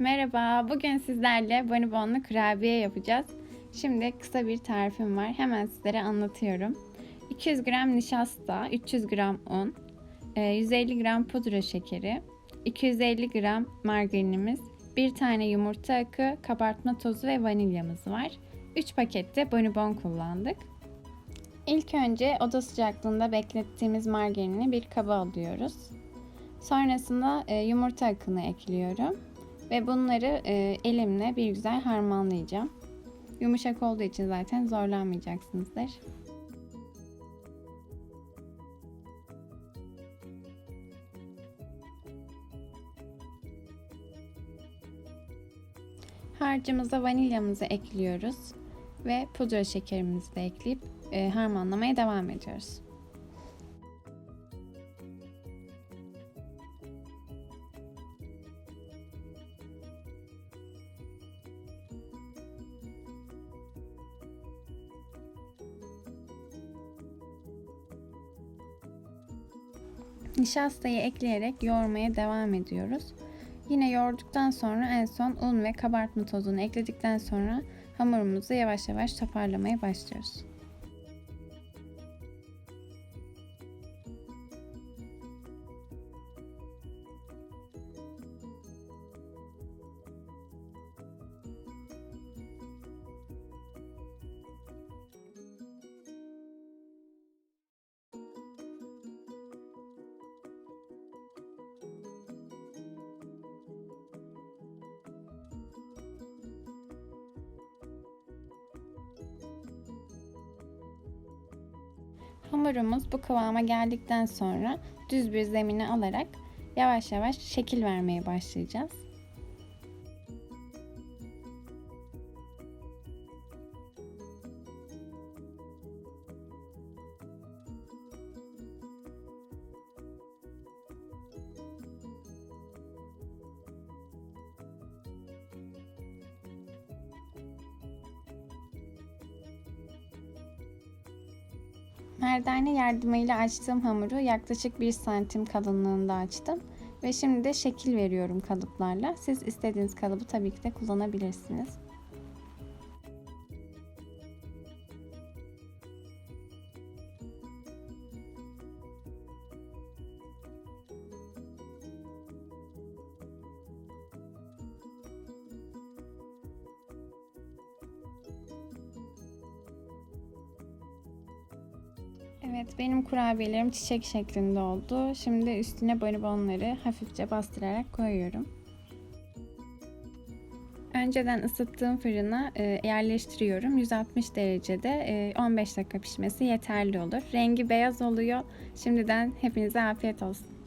Merhaba, bugün sizlerle bonibonlu kurabiye yapacağız. Şimdi kısa bir tarifim var. Hemen sizlere anlatıyorum. 200 gram nişasta, 300 gram un, e, 150 gram pudra şekeri, 250 gram margarinimiz, bir tane yumurta akı, kabartma tozu ve vanilyamız var. 3 pakette bonibon kullandık. İlk önce oda sıcaklığında beklettiğimiz margarini bir kaba alıyoruz. Sonrasında e, yumurta akını ekliyorum. Ve bunları e, elimle bir güzel harmanlayacağım. Yumuşak olduğu için zaten zorlanmayacaksınızdır. Harcımıza vanilyamızı ekliyoruz ve pudra şekerimizi de ekleyip e, harmanlamaya devam ediyoruz. Nişastayı ekleyerek yoğurmaya devam ediyoruz. Yine yoğurduktan sonra en son un ve kabartma tozunu ekledikten sonra hamurumuzu yavaş yavaş toparlamaya başlıyoruz. Hamurumuz bu kıvama geldikten sonra düz bir zemine alarak yavaş yavaş şekil vermeye başlayacağız. Merdane yardımıyla açtığım hamuru yaklaşık 1 santim kalınlığında açtım. Ve şimdi de şekil veriyorum kalıplarla. Siz istediğiniz kalıbı tabii ki de kullanabilirsiniz. Evet benim kurabiyelerim çiçek şeklinde oldu. Şimdi üstüne bonibonları hafifçe bastırarak koyuyorum. Önceden ısıttığım fırına e, yerleştiriyorum. 160 derecede e, 15 dakika pişmesi yeterli olur. Rengi beyaz oluyor. Şimdiden hepinize afiyet olsun.